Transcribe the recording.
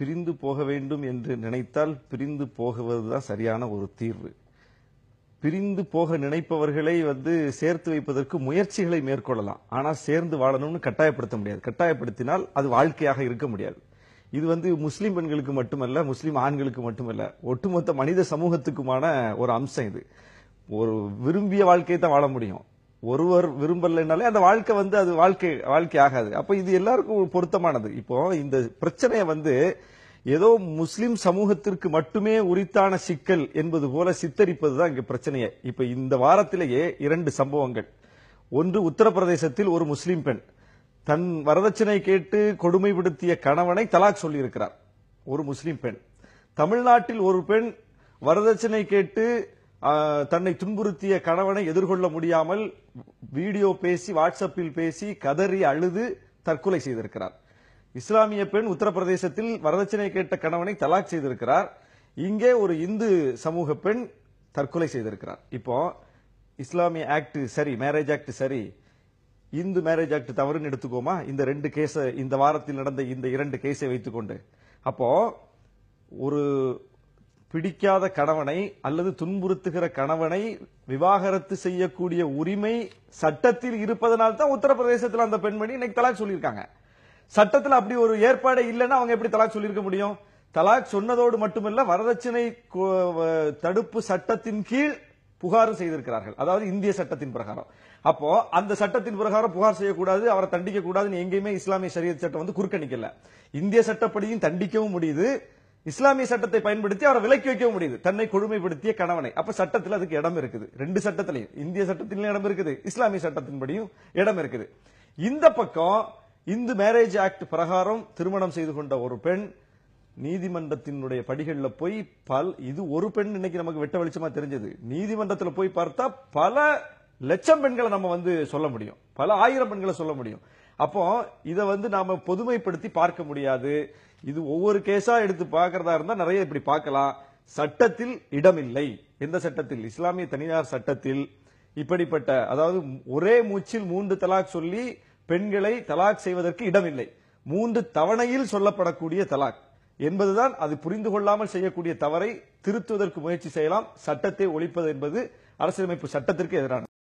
பிரிந்து போக வேண்டும் என்று நினைத்தால் பிரிந்து போகுவதுதான் சரியான ஒரு தீர்வு. பிரிந்து போக நினைப்பவர்களை வந்து சேர்த்து வைப்பதற்கு முயற்சிகளை மேற்கொள்ளலாம். ஆனால் சேர்ந்து வாழணும்னு கட்டாயப்படுத்த முடியாது. கட்டாயப்படுத்தினால் அது வாழ்க்கையாக இருக்க முடியாது. இது வந்து முஸ்லீம் பெண்களுக்கு மட்டுமல்ல முஸ்லீம் ஆண்களுக்கு மட்டுமல்ல ஒட்டுமொத்த மனித சமூகத்துக்குமான ஒரு அம்சம் இது. ஒரு விரும்பிய வாழ்க்கையை தான் வாழ முடியும். ஒருவர் விரும்பலைனாலே அந்த வாழ்க்கை வந்து அது வாழ்க்கை வாழ்க்கை ஆகாது. அப்ப இது எல்லாருக்கும் பொருத்தமானது. இப்போ இந்த பிரச்சனையை வந்து ஏதோ முஸ்லிம் சமூகத்திற்கு மட்டுமே உரித்தான சிக்கல் என்பது போல சித்தரிப்பது தான் இங்க பிரச்சனையே. இப்ப இந்த வாரத்திலேயே இரண்டு சம்பவங்கள். ஒன்று உத்தரப்பிரதேசத்தில் ஒரு முஸ்லிம் பெண் தன் வரதட்சணை கேட்டு கொடுமைப்படுத்திய கணவனை தலாக் சொல்லியிருக்கிறார். ஒரு முஸ்லிம் பெண். தமிழ்நாட்டில் ஒரு பெண் வரதட்சணை கேட்டு தன்னை துன்புறுத்திய கணவனை எதிர்கொள்ள முடியாமல் வீடியோ பேசி வாட்ஸ்அப்பில் பேசி கதறி அழுது தற்கொலை செய்திருக்கிறார். இஸ்லாமிய பெண் உத்தரப்பிரதேசத்தில் வரதட்சணை கேட்ட கணவனை தலாக் செய்திருக்கிறார். இங்கே ஒரு இந்து சமூக பெண் தற்கொலை செய்திருக்கிறார். இப்போ இஸ்லாமிய ஆக்ட் சரி மேரேஜ் ஆக்ட் சரி இந்து மேரேஜ் ஆக்ட் தவறுன்னு எடுத்துக்கோமா? இந்த ரெண்டு கேஸை இந்த வாரத்தில் நடந்த இந்த இரண்டு கேஸை வைத்துக்கொண்டு. அப்போ ஒரு பிடிக்காத கணவனை அல்லது துன்புறுத்துகிற கணவனை விவாகரத்து செய்யக்கூடிய உரிமை சட்டத்தில் இருப்பதனால் தான் உத்தரப்பிரதேசத்தில் அந்த பெண்மணி இன்னைக்கு தலாக் சொல்லியிருக்காங்க. சட்டத்தில் அப்படி ஒரு ஏற்பாடு இல்லைன்னா அவங்க எப்படி தலாக் சொல்லியிருக்க முடியும்? தலாக் சொன்னதோடு மட்டுமல்ல வரதட்சணை தடுப்பு சட்டத்தின் கீழ் புகாரும் செய்திருக்கிறார்கள். அதாவது இந்திய சட்டத்தின் பிரகாரம். அப்போ அந்த சட்டத்தின் பிரகாரம் புகார் செய்யக்கூடாது அவரை தண்டிக்க கூடாதுன்னு எங்கேயுமே இஸ்லாமிய சரியத் சட்டம் வந்து குறுக்க நிக்கல இந்திய சட்டப்படியும் தண்டிக்கவும் முடியுது. இஸ்லாமிய சட்டத்தை பயன்படுத்தி அவரை விலக்கி வைக்க முடியுது. தன்னை கொடுமைப்படுத்திய கணவனை. அப்ப சட்டத்தில் அதுக்கு இடம் இருக்குது. ரெண்டு சட்டத்திலையும். இந்திய சட்டத்திலும் இடம் இருக்குது. இஸ்லாமிய சட்டத்தின்படியும் இடம் இருக்குது. இந்த பக்கம் இந்து மேரேஜ் ஆக்ட் பிரகாரம் திருமணம் செய்து கொண்ட ஒரு பெண் நீதிமன்றத்தினுடைய படிகளில் போய் பல் இது ஒரு பெண் இன்னைக்கு நமக்கு வெட்ட வெளிச்சமா தெரிஞ்சது. நீதிமன்றத்தில் போய் பார்த்தா பல லட்சம் பெண்களை நம்ம வந்து சொல்ல முடியும். பல ஆயிரம் பெண்களை சொல்ல முடியும். அப்போ இதை வந்து நாம பொதுமைப்படுத்தி பார்க்க முடியாது. இது ஒவ்வொரு கேஸா எடுத்து பார்க்கறதா இருந்தா நிறைய இப்படி பார்க்கலாம். சட்டத்தில் இடமில்லை. எந்த சட்டத்தில்? இஸ்லாமிய தனியார் சட்டத்தில் இப்படிப்பட்ட அதாவது ஒரே மூச்சில் மூன்று தலாக் சொல்லி பெண்களை தலாக் செய்வதற்கு இடமில்லை. மூன்று தவணையில் சொல்லப்படக்கூடிய தலாக். என்பதுதான் அது புரிந்து கொள்ளாமல் செய்யக்கூடிய தவறை திருத்துவதற்கு முயற்சி செய்யலாம். சட்டத்தை ஒழிப்பது என்பது அரசியலமைப்பு சட்டத்திற்கு எதிரான